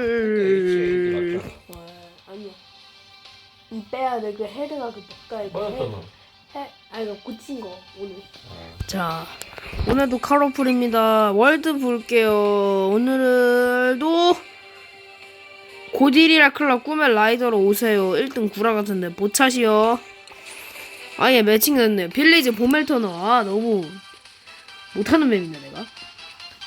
카로플 와, 아니야. 이 빼야 돼. 그 헤드가 그 먹다 이거. 맞았잖아. 해, 아니 그 고친 거 오늘. 자 오늘도 카로플입니다 월드 볼게요 오늘도 고딜이라 클럽 꿈의 라이더로 오세요 1등 구라 같은데 보차시요 아예 매칭 됐네 빌리지 보멜터너 아 너무 못하는 맵이네 내가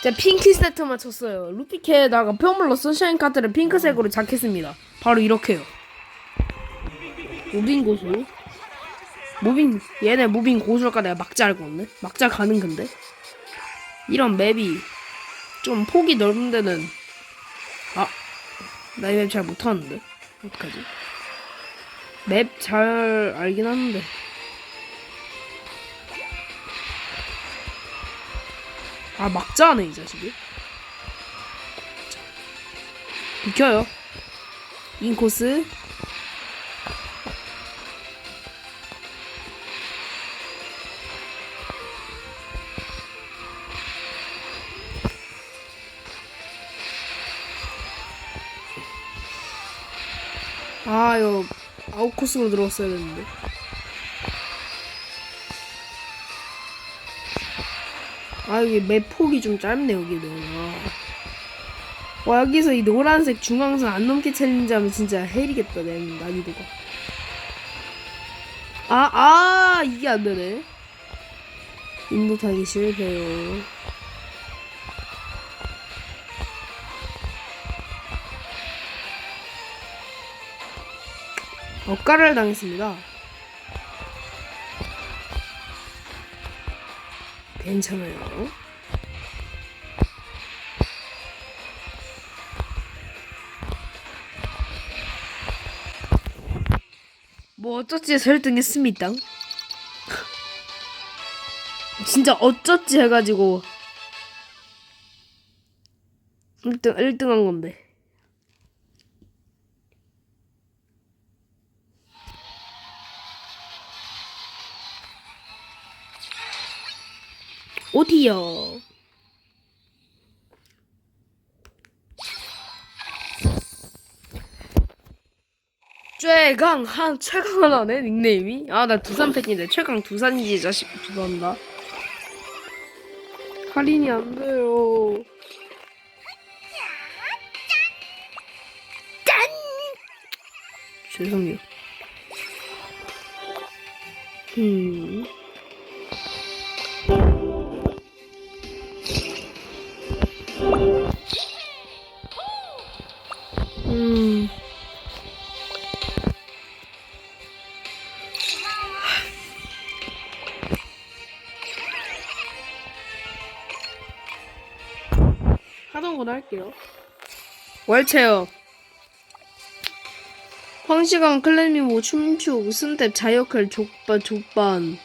제가 핑크 세트만 쳤어요. 루피캐에다가 펴물러 선샤인 카트를 핑크색으로 잡겠습니다. 바로 이렇게요. 무빙 고수? 무빙 얘네 무빙 고수일까 내가 막자 알고 없네? 막자 가는 건데? 이런 맵이 좀 폭이 넓은 데는 아 나 이 맵 잘 못하는데? 어떡하지? 맵 잘 알긴 하는데 아 막자네 이 자식이. 자, 비켜요. 인코스. 아 이거 아웃코스로 들어왔어야 됐는데 아 여기 맵 폭이 좀 짧네 여기는 아. 와 여기서 이 노란색 중앙선 안 넘게 챌린지 하면 진짜 헬이겠다 내 난이도가 아아 이게 안 되네 인도 타기 실패요 억가를 당했습니다. 괜찮아요. 뭐 어쩌지 해서 1등 했습니다. 진짜 어쩌지 해가지고 1등, 1등 한 건데. 어디요? 최강 한 최강 하나네 닉네임이? 아 나 두산 팬인데 최강 두산이지 이 자식. 죄송합니다. 할인이 안 돼요. 짠! 죄송해요 할게요. 월체요. 황시강 클랜미모 춤추 스텝 자이어클 족반 족반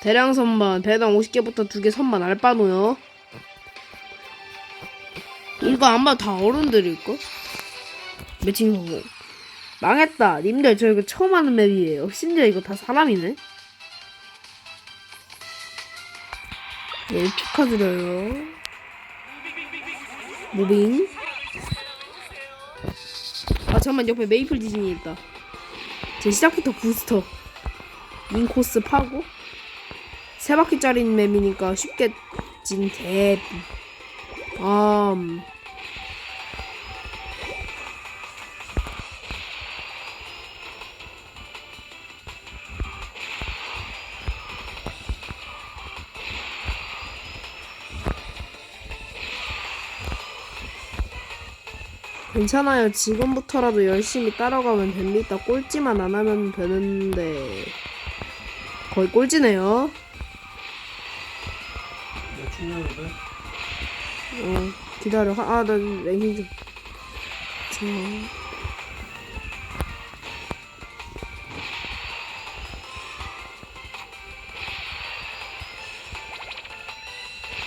대량 선반 배당 50개부터 2개 선반 알바노요. 이거 아마 다 어른들일걸? 매칭 성공. 망했다. 님들 저 이거 처음 하는 맵이에요. 심지어 이거 다 사람이네. 예, 축하드려요. 무빙. 아, 잠깐만, 옆에 메이플 디즈니 있다. 제 시작부터 부스터. 인코스 파고. 세 바퀴짜리 맵이니까 쉽게 진 개. 아, 음. 괜찮아요. 지금부터라도 열심히 따라가면 됩니다. 꼴찌만 안 하면 되는데. 거의 꼴찌네요. 나 중요한데? 어, 기다려. 아, 나 랭킹 좀. 자.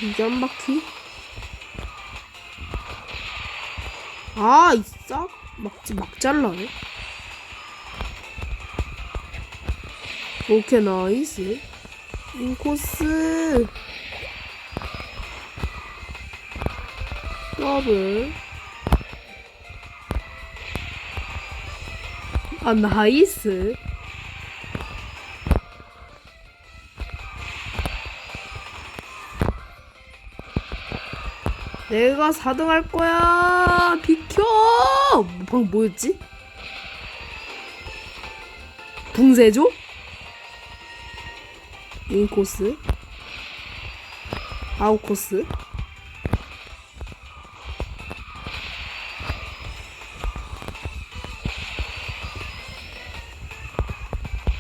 이게 한 바퀴? 아, 있어? 막지 막 잘라네. 오케이, 나이스. 인코스. 더블. 아, 나이스. 내가 4등 할 거야. 빅 비켜 방금 뭐였지? 붕세조? 인코스? 아웃코스?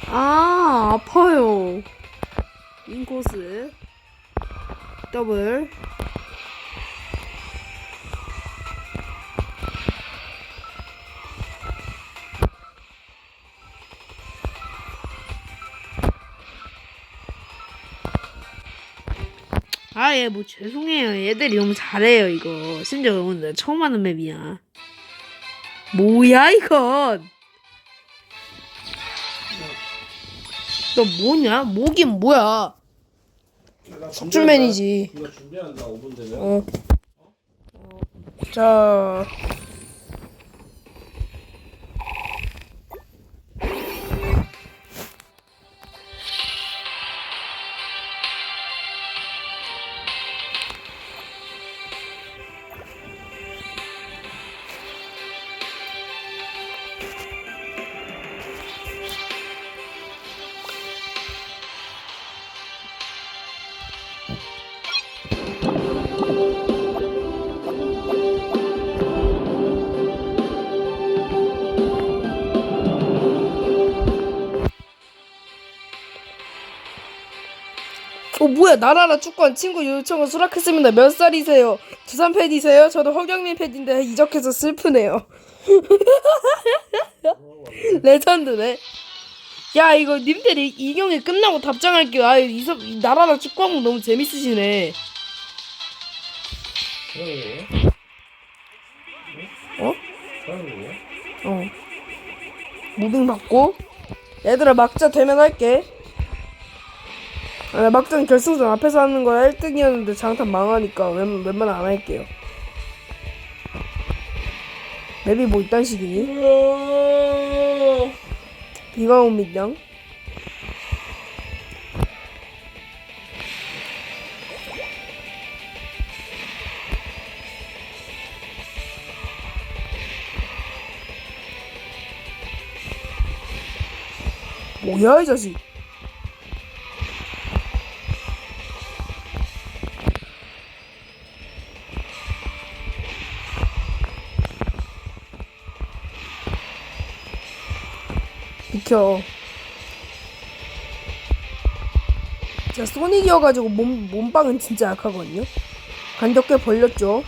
아 아파요. 인코스. 더블 아, 예, 뭐, 죄송해요. 얘들이 너무 잘해요, 이거. 심지어 오늘 처음 하는 맵이야. 뭐야, 이건? 너 뭐냐? 뭐긴 뭐야? 5분 되면 어. 자. 뭐야 나라라 축구한 친구 요청을 수락했습니다. 몇 살이세요? 두산 팬이세요? 저도 허경민 팬인데 이적해서 슬프네요. 레전드네. 야 이거 님들이 이 경기 끝나고 답장할게요. 아 이, 서- 이 나라라 축구한 거 너무 재밌으시네. 어? 어. 무빙 받고 얘들아 막자 되면 할게. 아, 나 막장 결승전 앞에서 하는 거야 1등이었는데 장탄 망하니까 웬, 웬만하면 안 할게요. 맵이 뭐 이딴 식이니? 비가 옵니다. 뭐야 이 자식? 비켜. 제가 소닉이어가지고 몸, 몸빵은 진짜 약하거든요. 간격 꽤 벌렸죠.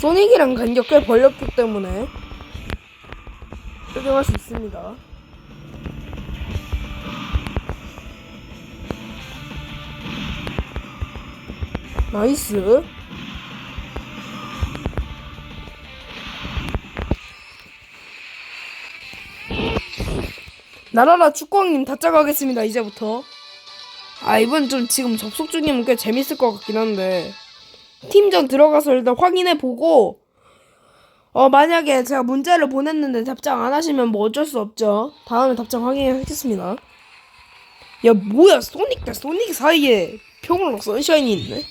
소닉이랑 간격 꽤 벌렸기 때문에 적용할 수 있습니다. 나이스. 나라라 축구왕님 다짜 가겠습니다 이제부터. 아 이번 좀 지금 접속 중이면 꽤 재밌을 것 같긴 한데. 팀전 들어가서 일단 확인해 보고 어 만약에 제가 문자를 보냈는데 답장 안 하시면 뭐 어쩔 수 없죠. 다음에 답장 확인하겠습니다. 야 뭐야 소닉과 소닉 사이에 평으로 선샤인이 있네.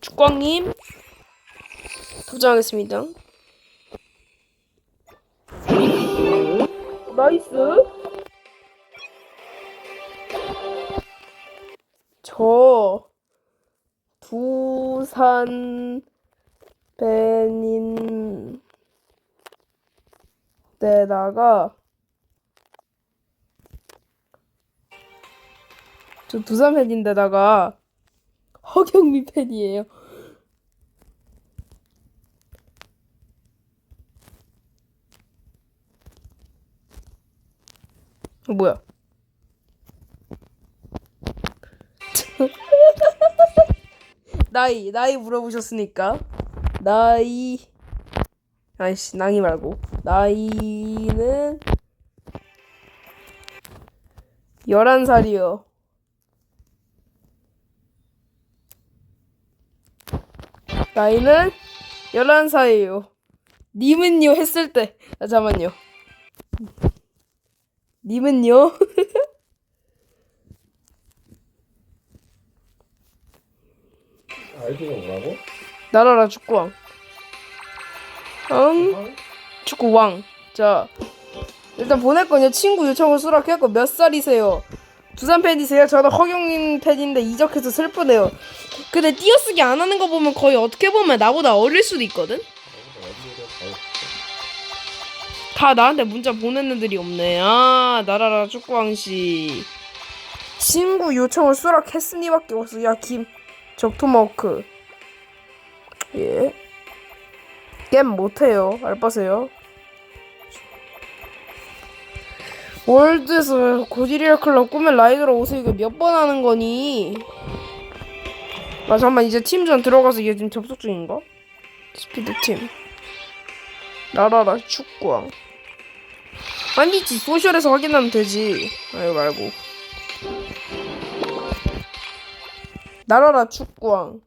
축광님 답장하겠습니다. 나이스. 저 두산 팬인 데다가 저 두산 팬인데다가 허경미 팬이에요. 어, 뭐야? 나이 나이 물어보셨으니까 나이 아이씨 낭이 말고 나이는 11살이요. 나이는 11살이에요. 님은요 했을 때 아, 잠깐만요. 님은요? 아이디가 뭐라고? 나라라 축구왕. 응? 축구왕. 자, 일단 보낼 거냐? 친구 요청을 수락했고 몇 살이세요? 두산 팬이세요? 저도 허경민 팬인데 이적해서 슬프네요. 근데 띄어쓰기 안 하는 거 보면 거의 어떻게 보면 나보다 어릴 수도 있거든? 다 나한테 문자 보낸 애들이 없네. 아, 나라라 축구왕 씨. 친구 요청을 수락했으니밖에 없어. 야, 김 적토마호크. 예. 게임 못해요. 알바세요. 월드에서 고지리얼 클럽 꿈의 라이더로 오세요. 이거 몇 번 하는 거니? 아 잠만 이제 팀전 들어가서 이게 지금 접속 중인가? 스피드 팀. 나라라 축구왕. 아니지 소셜에서 확인하면 되지. 아유 말고. 나라라 축구왕.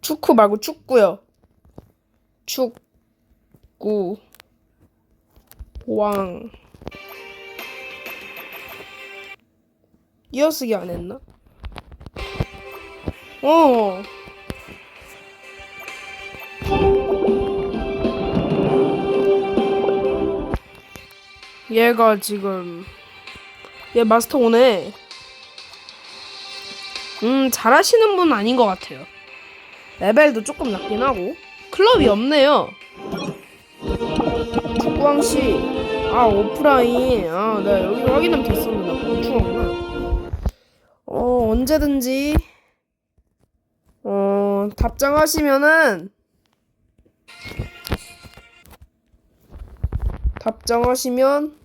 축구 말고 축구요. 축구 왕 이어쓰기 안 했나? 어. 얘가 지금 얘 마스터 오네. 음 잘하시는 분 아닌 것 같아요. 레벨도 조금 낮긴 하고 클럽이 없네요. 국광 씨, 아 오프라인, 아 내가 여기로 확인하면 됐었는데 나 멈추었구나. 어 언제든지 어 답장하시면은 답장하시면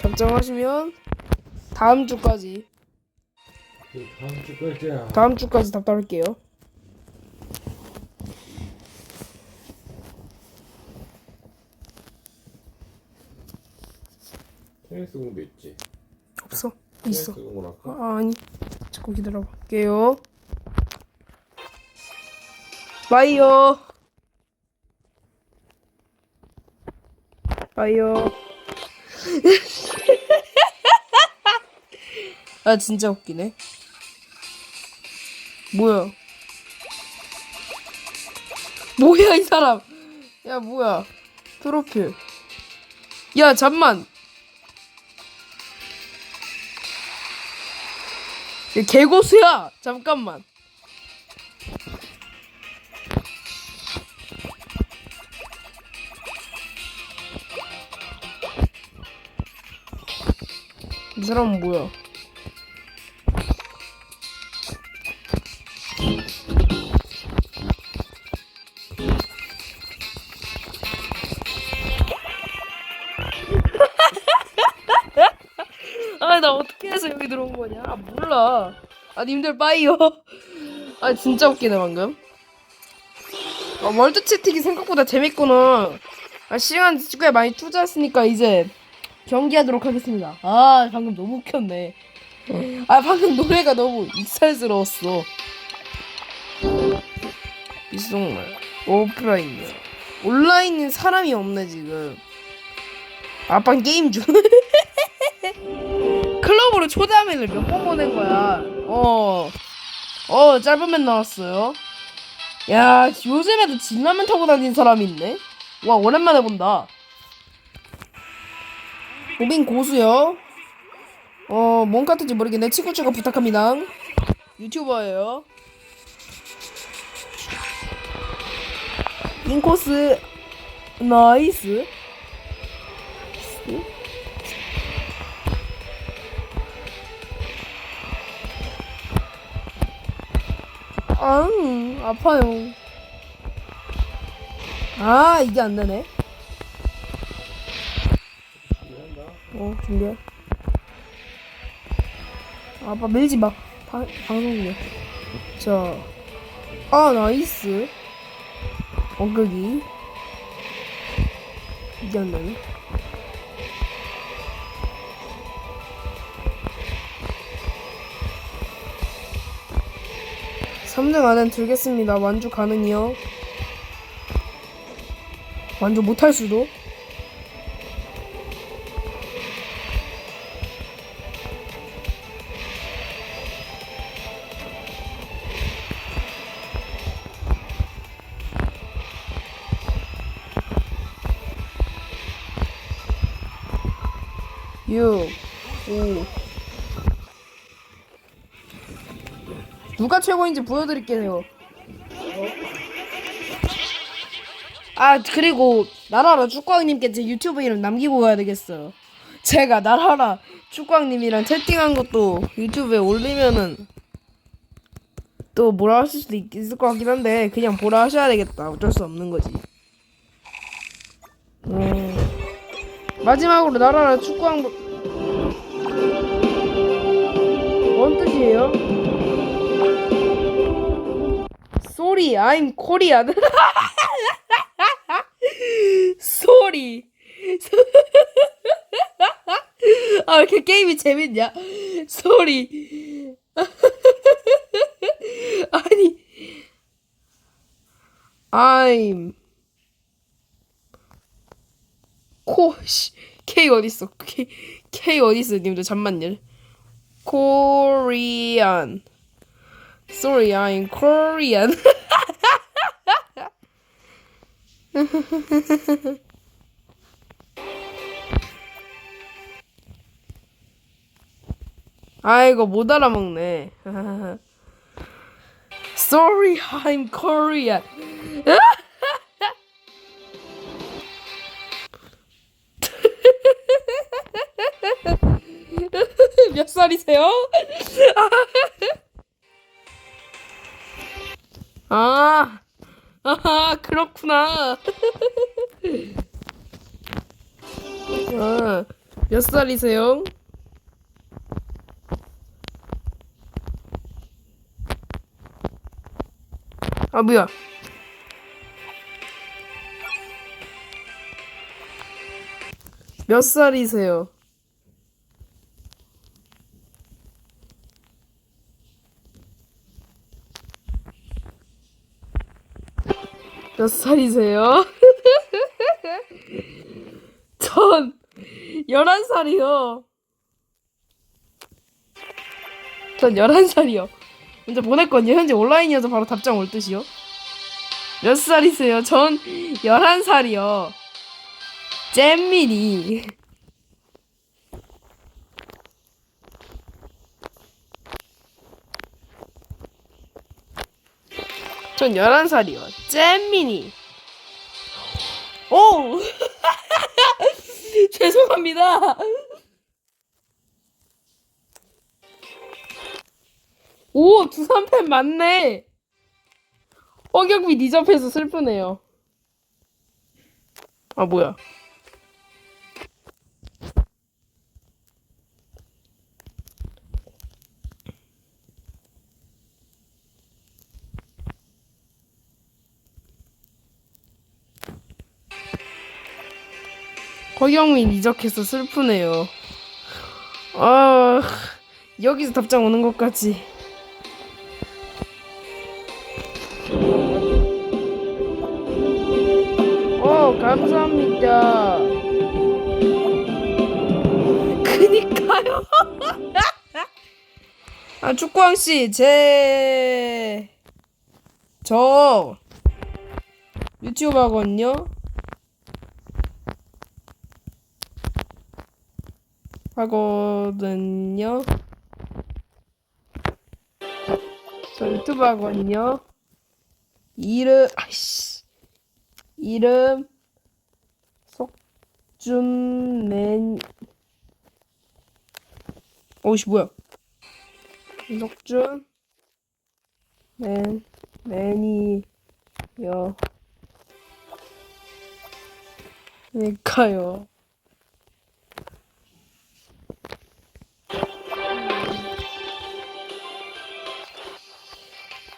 답장하시면 다음 주까지 다음 주 끌자. 다음 주까지 답답할게요. 테니스 공도 있지. 없어. 테니스 있어. 공을 할까? 아, 아니. 잠깐 기다려볼게요. 바이요. 바이요. 아 진짜 웃기네. 뭐야? 뭐야 이 사람? 야 뭐야? 트로피. 야 잠만. 개고수야. 잠깐만. 이 사람은 뭐야? 나 어떻게 해서 여기 들어온 거냐? 아, 몰라. 아, 님들 빠이요. 아, 진짜 웃기네, 방금. 아, 월드 채팅이 생각보다 재밌구나. 아, 시간 꽤 많이 투자했으니까 이제 경기하도록 하겠습니다. 아, 방금 너무 웃겼네. 아, 방금 노래가 너무 익살스러웠어. 이송말. 오프라인이야. 온라인은 사람이 없네, 지금. 아빠 게임 중. 클럽으로 초대하면을 몇 번 보낸 거야. 어. 어, 짧은 맨 나왔어요. 야, 요즘에도 진라면 타고 다니는 사람이 있네. 와, 오랜만에 본다. 고빈 고수요. 어, 뭔 같은지 모르겠네. 친구 추가 부탁합니다. 유튜버예요. 인코스 나이스. 아, 아파요. 아, 이게 안 되네. 어, 준비해. 아빠 밀지 마. 방, 방송 중이야. 자. 아, 나이스. 엉극이. 이게 안 나네. 삼등 안엔 들겠습니다. 완주 가능이요. 완주 못할 수도. 육, 오. 누가 최고인지 보여드릴게요. 아 그리고 나라라 축광님께 제 유튜브 이름 남기고 가야 되겠어요. 제가 나라라 축광님이랑 채팅한 것도 유튜브에 올리면은 또 뭐라 하실 수도 있- 있을 것 같긴 한데 그냥 보라 하셔야 되겠다. 어쩔 수 없는 거지. 음. 마지막으로 나라라 축구왕 뭔 뜻이에요? Sorry, I'm Korean. Sorry. 아, 왜 이렇게 게임이 재밌냐? Sorry. 아니. I'm 코, 씨, K 어딨어? K, K 어딨어, 님들 잠만요. Korean. Sorry, I'm Korean. 못 알아먹네. Sorry, I'm Korean. 몇 살이세요? 아, 아, 그렇구나. 아, 몇 살이세요? 아, 뭐야. 몇 살이세요? 몇 살이세요? 전 11살이요. 전 11살이요. 먼저 보냈거든요. 현재 온라인이어서 바로 답장 올 듯이요. 몇 살이세요? 전 11살이요. 잼민이. 전 11살이요. 잼민이. 오! 죄송합니다. 오, 두산팬 맞네. 허경비 니접해서 슬프네요. 아, 뭐야. 허경민 이적해서 슬프네요. 아, 여기서 답장 오는 것까지. 어, 감사합니다. 그니까요. 아, 축구왕 씨, 제, 저, 유튜브 하거든요. 하거든요. 저 유튜브 하거든요. 이름 아이씨. 이름 석준맨. 어이씨 뭐야? 석준 맨 매니여 그니까요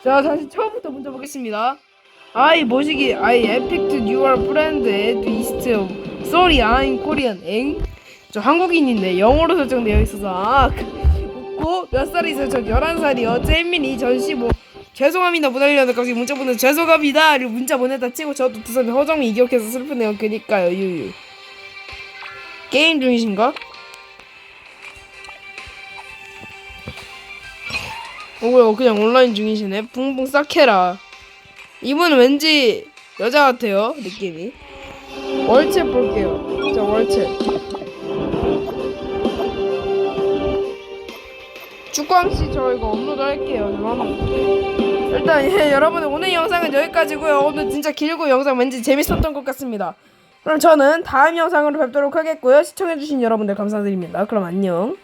자 다시 처음부터 문제 보겠습니다. I 뭐시기 I epic your friend at east sorry I'm Korean 엥? 저 한국인인데 영어로 설정되어 있어서 아 그, 웃고 몇 살이세요? 저 11살이요. 잼민이 전시 뭐 죄송합니다 문화일련을 갑자기 문자 보내서 죄송합니다. 그리고 문자 보냈다 치고 저도 두산에 허정이 이격해서 슬프네요. 그니까요 유유. 게임 중이신가? 어구요 그냥 온라인 중이시네. 붕붕 싹해라. 이분은 왠지 여자 같아요 느낌이. 월챗 볼게요. 자 월챗 축광씨 저 이거 업로드 할게요. 죄송합니다 일단 예, 여러분 오늘 영상은 여기까지고요. 오늘 진짜 길고 영상 왠지 재밌었던 것 같습니다. 그럼 저는 다음 영상으로 뵙도록 하겠고요. 시청해주신 여러분들 감사드립니다. 그럼 안녕